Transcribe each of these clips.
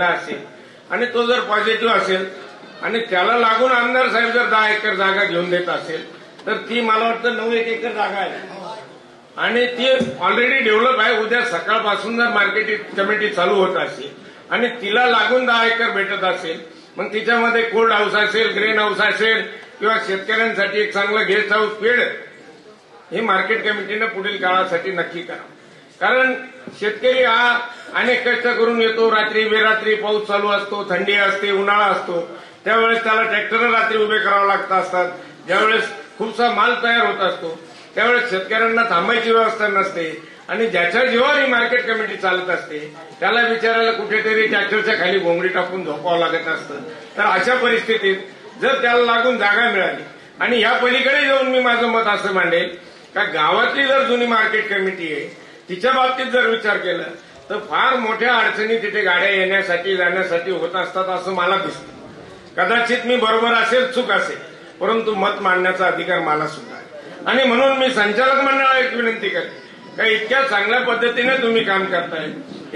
केला असेल आणि तो जर पॉझिटिव्ह असेल आणि त्याला लागून आमदार साहेब जर दहा एकर जागा घेऊन देत असेल तर ती मला वाटतं नऊ एक एकर जागा आहे. आणि ती ऑलरेडी डेव्हलप आहे. उद्या सकाळपासून जर मार्केट कमिटी चालू होत असेल आणि तिला लागून दहा एकर भेटत असेल मग तिच्यामध्ये कोल्ड हाऊस असेल ग्रेन हाऊस असेल किंवा शेतकऱ्यांसाठी एक चांगलं गेस्ट हाऊस पेड हे मार्केट कमिटीनं पुढील काळासाठी नक्की करा कारण शेतकरी हा अनेक कष्ट करून येतो. रात्री बेरात्री पाऊस चालू असतो थंडी असते उन्हाळा असतो. त्यावेळेस त्याला ट्रॅक्टर रात्री उभे करावं लागत असतात. ज्यावेळेस खूपसा माल तयार होत असतो त्यावेळेस शेतकऱ्यांना थांबायची व्यवस्था नसते आणि ज्याच्या जीवावर ही मार्केट कमिटी चालत असते त्याला विचारायला कुठेतरी ट्रॅक्टरच्या खाली घोंगडी टाकून झोपावं लागत असतं. तर अशा परिस्थितीत जर त्याला लागून जागा मिळाली आणि या पलीकडे जाऊन मी माझं मत असं मांडेल का गावातली जर जुनी मार्केट कमिटी आहे तिच्या बाबतीत जर विचार केला तर फार मोठ्या अडचणी तिथे गाड्या येण्यासाठी जाण्यासाठी होत असतात असं मला दिसतं. कदाचित मी बरोबर असेल चूक असेल परंतु मत मांडण्याचा अधिकार मला सुद्धा आहे. आणि म्हणून मी संचालक मंडळाला एक विनंती करेन का इतक्या चांगल्या पद्धतीने तुम्ही काम करताय.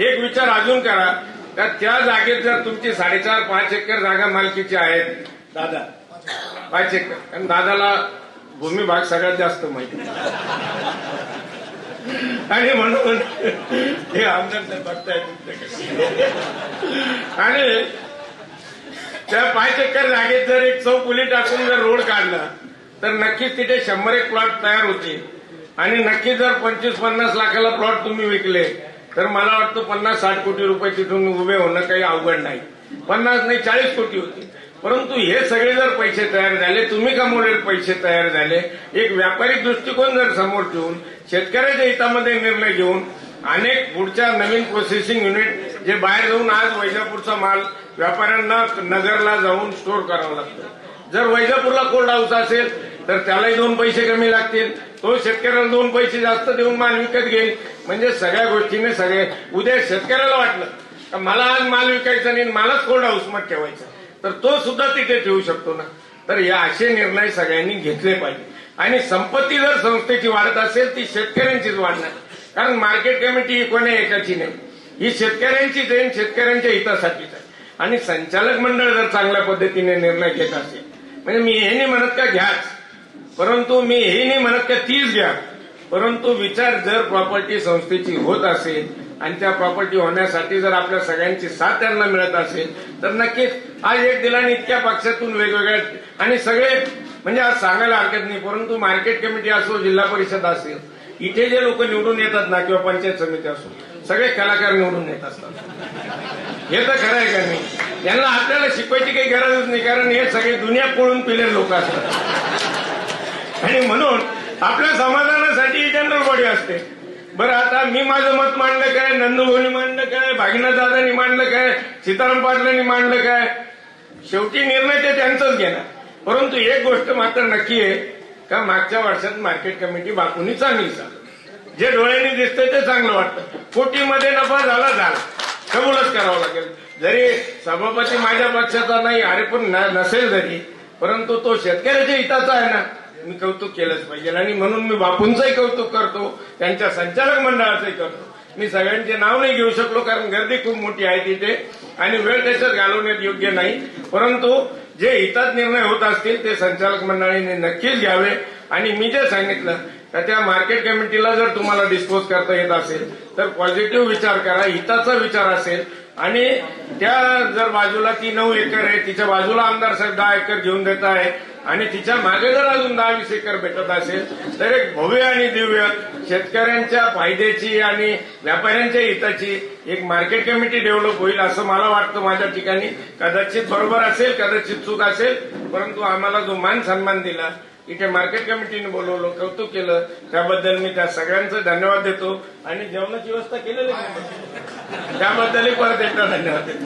एक विचार अजून करा का त्या जागेत जर तुमची साडेचार पाच एकर जागा मालकीची आहेत दादा पाच एकर. कारण दादाला भूमिभाग सगळ्यात जास्त माहिती. आणि म्हणून हे आमदार साहेब बघताय तुमच्याकडे आणि त्या पाच एकर जागेत जर एक चौकुली टाकून जर रोड काढला तर नक्कीच तिथे शंभर एक प्लॉट तयार होते. आणि नक्की जर पंचवीस पन्नास लाखाला प्लॉट तुम्ही विकले तर मला वाटतं पन्नास साठ कोटी रुपये तिथून उभे होणं काही अवघड नाही. पन्नास नाही चाळीस कोटी होती. परंतु हे सगळे जर पैसे तयार झाले तुम्ही कमवलेले पैसे तयार झाले एक व्यापारी दृष्टिकोन जर समोर ठेवून शेतकऱ्याच्या हितामध्ये निर्णय घेऊन अनेक पुढच्या नवीन प्रोसेसिंग युनिट जे बाहेर जाऊन आज वैजापूरचा माल व्यापाऱ्यांना नगरला जाऊन स्टोअर करावा लागतो. जर वैजापूरला कोल्ड हाऊस असेल तर त्यालाही दोन पैसे कमी लागतील. तो शेतकऱ्याला दोन पैसे जास्त देऊन माल विकत घेईल. म्हणजे सगळ्या गोष्टीने सगळे उद्या शेतकऱ्याला वाटलं मला आज माल विकायचा नाही मलाच कोल्ड हाऊसमध्ये ठेवायचा. तर तो सुद्धा तिथे ठेवू शकतो ना. तर या असे निर्णय सगळ्यांनी घेतले पाहिजे. आणि संपत्ती जर संस्थेची वाढत असेल ती शेतकऱ्यांचीच वाढणार. कारण मार्केट कमिटी ही कोण्या एकाची नाही. ही शेतकऱ्यांचीच आहे शेतकऱ्यांच्या हितासाठीच आहे. आणि संचालक मंडळ जर चांगल्या पद्धतीने निर्णय घेत असेल म्हणजे मी हे नाही म्हणत का घ्याच परंतु मी हे नाही म्हणत का तीच घ्या. परंतु विचार जर प्रॉपर्टी संस्थेची होत असेल आणि त्या प्रॉपर्टी होण्यासाठी जर आपल्या सगळ्यांची साथ त्यांना मिळत असेल तर नक्कीच आज एक दिला आणि इतक्या पक्षातून वेगवेगळ्या आणि सगळे म्हणजे आज सांगायला हरकत नाही परंतु मार्केट कमिटी असो जिल्हा परिषद असेल इथे जे लोक निवडून येतात ना किंवा पंचायत समिती असो सगळे कलाकार निवडून येत असतात. हे तर खरं आहे का नाही? यांना आपल्याला शिकवायची काही गरजच नाही कारण हे सगळे दुनिया पळून पिले लोक असतात. आणि म्हणून आपल्या समाधानासाठी जनरल बॉडी असते. बरं आता मी माझं मत मांडलं काय? नंदुभाऊनी मांडलं काय? भागीनाथ दादानी मांडलं काय? सीताराम पाटलांनी मांडलं काय? शेवटी निर्णय ते त्यांचाच घेणार. परंतु एक गोष्ट मात्र नक्की आहे का मागच्या वर्षात मार्केट कमिटी बाकूनी चांगली चालू जे डोळ्यांनी दिसतंय ते चांगलं वाटतं. कोटीमध्ये नफा झाला झाला. कबूलच करावं लागेल. जरी सभापती माझ्या पक्षाचा नाही अरे पण न- नसेल जरी परंतु तो शेतकऱ्याच्या हिताचा आहे ना. मी कौतुक केलंच पाहिजे. आणि म्हणून मी बापूंचंही कौतुक करतो त्यांच्या संचालक मंडळाचंही करतो. मी सगळ्यांचे नाव नाही घेऊ शकलो कारण गर्दी खूप मोठी आहे तिथे. आणि वेळ त्याच्यात घालवण्यात योग्य नाही. परंतु जे हितात निर्णय होत असतील ते संचालक मंडळाने नक्कीच घ्यावे. आणि मी जे सांगितलं तर त्या मार्केट कमिटीला जर तुम्हाला डिस्पोज करता येत असेल तर पॉझिटिव्ह विचार करा हिताचा विचार असेल. आणि त्या जर बाजूला ती नऊ एकर आहे तिच्या बाजूला आमदार साहेब दहा एकर घेऊन देत आहे आणि तिच्यामागे जर अजून दहा वीस एकर भेटत असेल तर एक भव्य आणि दिव्य शेतकऱ्यांच्या फायद्याची आणि व्यापाऱ्यांच्या हिताची एक मार्केट कमिटी डेव्हलप होईल असं मला वाटतं माझ्या ठिकाणी. कदाचित बरोबर असेल कदाचित चूक असेल परंतु आम्हाला जो मान सन्मान दिला इथे मार्केट कमिटीने बोलवलं कौतुक केलं त्याबद्दल मी त्या सगळ्यांचं धन्यवाद देतो. आणि जेवणाची व्यवस्था केलेली आहे. त्याबद्दलही परत एकदा धन्यवाद देतो.